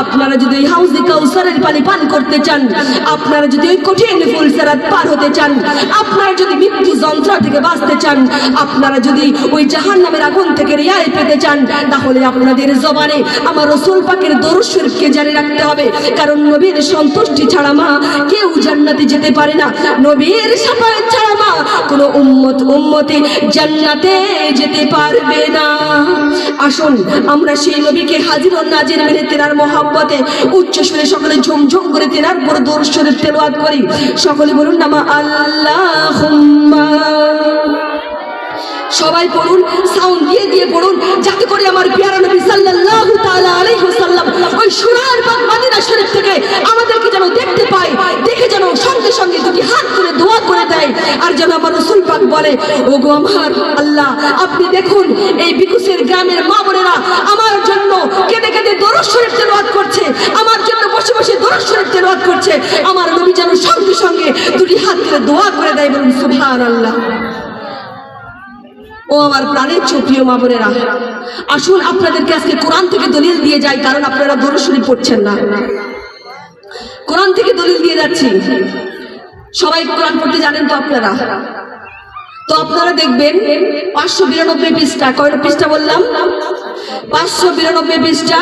আপনারা যদি ওই হাউজে কাউসারের পানি পান করতে চান, আপনারা যদি ওই কঠিন ফুলসারাত পার হতে চান, আপনারা যদি মৃত্যু যন্ত্রণা থেকে বাঁচতে চান, আপনারা যদি ওই জাহান নামের আগুন থেকে রেহাই পেতে চান, তাহলে আপনাদের জবানে আমার রসুল পাকের দরুদ শরীফকে জারি রাখতে হবে। কারণ নবীর সন্তুষ্টি ছাড়া মা কেউ জান্নাতে যেতে পারে না। নবীর সাফায়াত ছাড়া মা কোনো উম্মত উম্মতে জান্নাতে যেতে পারবে না। আসুন, আমরা সেই নবীকে হাজির নাজির মেনে তেনার মহাব্বতে। উচ্চ সুরে সকলে ঝুমঝুম করে তেনার দরুদ শরীফ তেলাওয়াত করি। সকলে বলুন, নামা আল্লাহুম্মা। সবাই পড়ুন, সাউন্ড দিয়ে দিয়ে পড়ুন, যাতে করে আমার পিয়ারা নবী সাল্লাল্লাহু তাআলা আলাইহি ওয়াসাল্লাম ওই সুরার বাগ মদিনা শরীফ থেকে আমাদেরকে যেন দেখতে পায়, দেখে যেন সঙ্গে সঙ্গে দুটি হাত করে দোয়া করে দেয়। আর যেন আমার বলে ও গো আমার আল্লাহ, আপনি দেখুন, এই বিকুশের গ্রামের মা বোনেরা আমার জন্য কেঁদে কেঁদে দরজ শরীফ তেলাওয়াত করছে, আমার জন্য বসে বসে দরজ শরীফ তেলাওয়াত করছে, আমার নবী যেন সঙ্গে সঙ্গে দুটি হাত করে দোয়া করে দেয় বলুন, সুবহানাল্লাহ। ও আমার প্রাণের চোপ্রিয় মা বোনেরা, আসুন আপনাদেরকে আজকে কোরআন থেকে দলিল দিয়ে যাই, কারণ আপনারা দরশুরি পড়ছেন না। কোরআন থেকে দলিল দিয়ে যাচ্ছি। সবাই কোরআন পড়তে জানেন তো আপনারা? তো আপনারা দেখবেন পাঁচশো বিরানব্বই পৃষ্ঠা, কয়টা পৃষ্ঠা বললাম? পাঁচশো বিরানব্বই পৃষ্ঠা।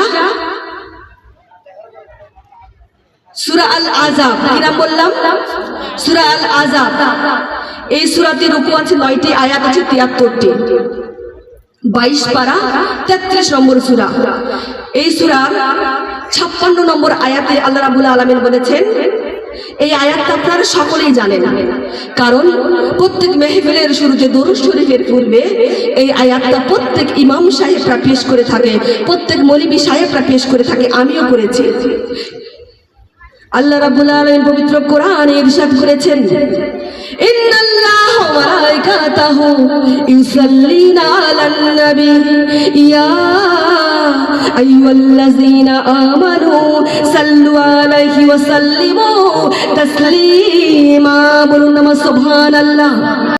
সুরা আল আজাব কি নাম বললাম? সুরা আল আজাব এই সুরাতে রুকু আছে নয়টি, আয়াত আছে তিয়াত্তরটি। বাইশ পারা, তেত্রিশ নম্বর সুরা। এই সুরার ছাপ্পান্ন নম্বর আয়াতে আল্লাহ রাবুল আলমিন বলেছেন এই আয়াতটা আপনারা সকলেই জানেন। কারণ প্রত্যেক মেহফিলের শুরুতে দরুদ শরীফের পূর্বে এই আয়াতটা প্রত্যেক ইমাম সাহেবরা পেশ করে থাকে, প্রত্যেক মলিবি সাহেবরা পেশ করে থাকে, আমিও করেছি। আল্লাহ রাব্বুল আলামিন পবিত্র কোরআনে ইরশাদ করেছেন, ইন্নাল্লাহ ওয়া মালাইকাতাহু ইউসাল্লিনা আলান নবী ইয়া আইয়ুহাল্লাযীনা আমানু সাল্লু আলাইহি ওয়া সাল্লিমু তাসলিমা বলুন নামা সুবহানাল্লাহ।